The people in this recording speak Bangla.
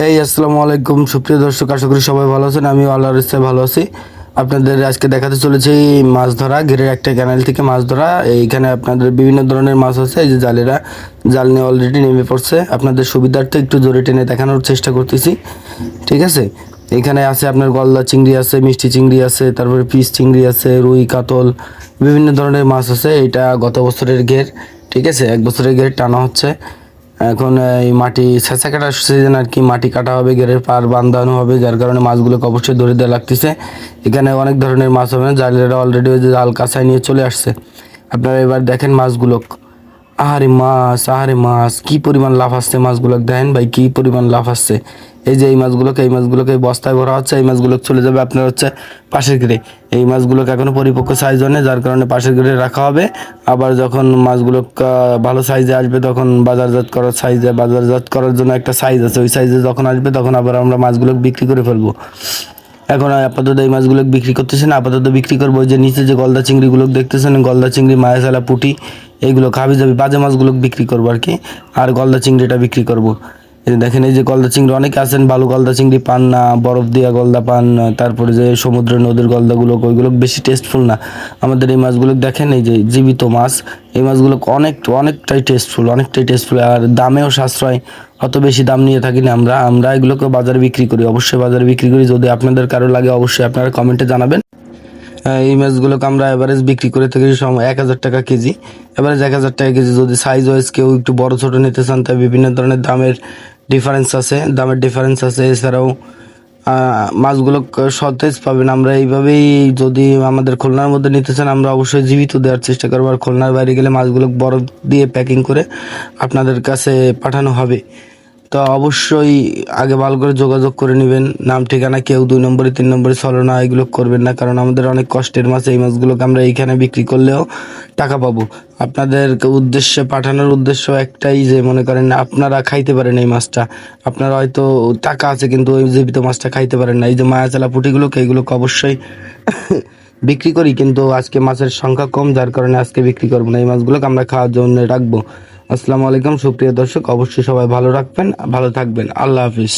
এই আসসালামু আলাইকুম সুপ্রিয় দর্শক, আশা করি সবাই ভালো আছেন। আমিও আল্লাহর ইচ্ছায় ভালো আছি। আপনাদের আজকে দেখাতে চলেছি মাছ ধরা, ঘেরের একটা ক্যানেল থেকে মাছ ধরা। এইখানে আপনাদের বিভিন্ন ধরনের মাছ আছে, এই যে জালেরা, জাল নিয়ে অলরেডি নেমে পড়ছে। আপনাদের সুবিধার্থে একটু জোরে টেনে দেখানোর চেষ্টা করতেছি। ঠিক আছে? এখানে আছে আপনার গলদা চিংড়ি আছে, মিষ্টি চিংড়ি আছে, তারপরে পিস চিংড়ি আছে, রুই, কাতল, বিভিন্ন ধরনের মাছ আছে। এটা গত বছরের ঘের, ঠিক আছে? এক বছরের ঘের টানা হচ্ছে। এখন এই মাটি ছেঁচা কাটার সিজন আর কি, মাটি কাটা হবে, গেরের পার বান্ধানো হবে, যার কারণে মাছগুলোকে অবশ্যই ধরে দেওয়া লাগতেছে। এখানে অনেক ধরনের মাছ হবে, জালেরা অলরেডি ওই যে জাল কাঁচায় নিয়ে চলে আসছে। আপনারা এবার দেখেন মাছগুলো। আহারে মাছ আহারে মাছ, কি পরিমাণ লাভ আসছে মাছগুলো দেখেন ভাই, কি পরিমাণ লাভ আসছে। এই যে এই মাছগুলোকে এই মাছগুলোকে বস্তায় ভরা হচ্ছে, এই মাছগুলো চলে যাবে আপনার হচ্ছে পাশের ঘিরে এই মাছগুলোকে এখনও পরিপক্ক সাইজ হয় যার কারণে পাশের ঘিরে রাখা হবে। আবার যখন মাছগুলো ভালো সাইজে আসবে, তখন বাজারজাত করার সাইজে বাজারজাত করার জন্য একটা সাইজ আছে। ওই সাইজে যখন আসবে, তখন আবার আমরা মাছগুলো বিক্রি করে ফেলব। এখন আপাতত এই মাছগুলো বিক্রি করতেছেন আপাতত বিক্রি করব যে নিচে যে গলদা চিংড়িগুলো দেখতেছেন, গলদা চিংড়ি মায়াসালা পুঁটি এইগুলো খাবি যাবি, বাজে মাছগুলো বিক্রি করব আর কি। আর গলদা চিংড়িটা বিক্রি করব। দেখেন, এই যে গলদা চিংড়ি, অনেকে আছেন ভালো গলদা চিংড়ি পান না, বরফ দিয়া গলদা পান তারপরে যে সমুদ্র নদীর গলদাগুলো, ওইগুলো বেশি টেস্টফুল না। আমাদের এই মাছগুলো দেখেন, এই যে জীবিত মাছ, এই মাছগুলো অনেক, অনেকটাই টেস্টফুল অনেকটাই টেস্টফুল আর দামেও সাশ্রয়। অত বেশি দাম নিয়ে থাকি না আমরা আমরা এগুলোকে বাজারে বিক্রি করি, অবশ্যই বাজারে বিক্রি করি, যদি আপনাদের কারও লাগে অবশ্যই আপনারা কমেন্টে জানাবেন। এই মাছগুলোকে আমরা এভারেজ বিক্রি করে থাকি এক হাজার টাকা কেজি। এভারেজ এক হাজার টাকা কেজি, যদি সাইজ ওয়াইজ কেউ একটু বড় ছোট নিতে চান তাই বিভিন্ন ধরনের দামের ডিফারেন্স আছে, দামের ডিফারেন্স আছে। এছাড়াও মাছগুলো সতেজ পাবেন। আমরা এইভাবেই যদি আমাদের খুলনার মধ্যে নিতে চান, আমরা অবশ্যই জীবিত দেওয়ার চেষ্টা করব। আর খুলনার বাইরে গেলে মাছগুলো বরফ দিয়ে প্যাকিং করে আপনাদের কাছে পাঠানো হবে। তো অবশ্যই আগে ভালো করে যোগাযোগ করে নেবেন। নাম, ঠিকানা কেউ দুই নম্বরে, তিন নম্বরে ছলনা এগুলো করবেন না, কারণ আমাদের অনেক কষ্টের মাছ, এই মাছগুলোকে আমরা এইখানে বিক্রি করলেও টাকা পাবো। আপনাদের উদ্দেশ্যে, পাঠানোর উদ্দেশ্য একটাই যে, মনে করেন আপনারা খাইতে পারেন এই মাছটা। আপনারা হয়তো টাকা আছে, কিন্তু ওই জীবিত মাছটা খাইতে পারেন না। এই যে মায়াচালা পুঁটিগুলোকে, এগুলোকে অবশ্যই বিক্রি করি, কিন্তু আজকে মাছের সংখ্যা কম, যার কারণে আজকে বিক্রি করব না। এই মাছগুলোকে আমরা খাওয়ার জন্য রাখব। আসসালামু আলাইকুম, সুপ্রিয় দর্শক, অবশ্যই সবাই ভালো রাখবেন, ভালো থাকবেন। আল্লাহ হাফিজ।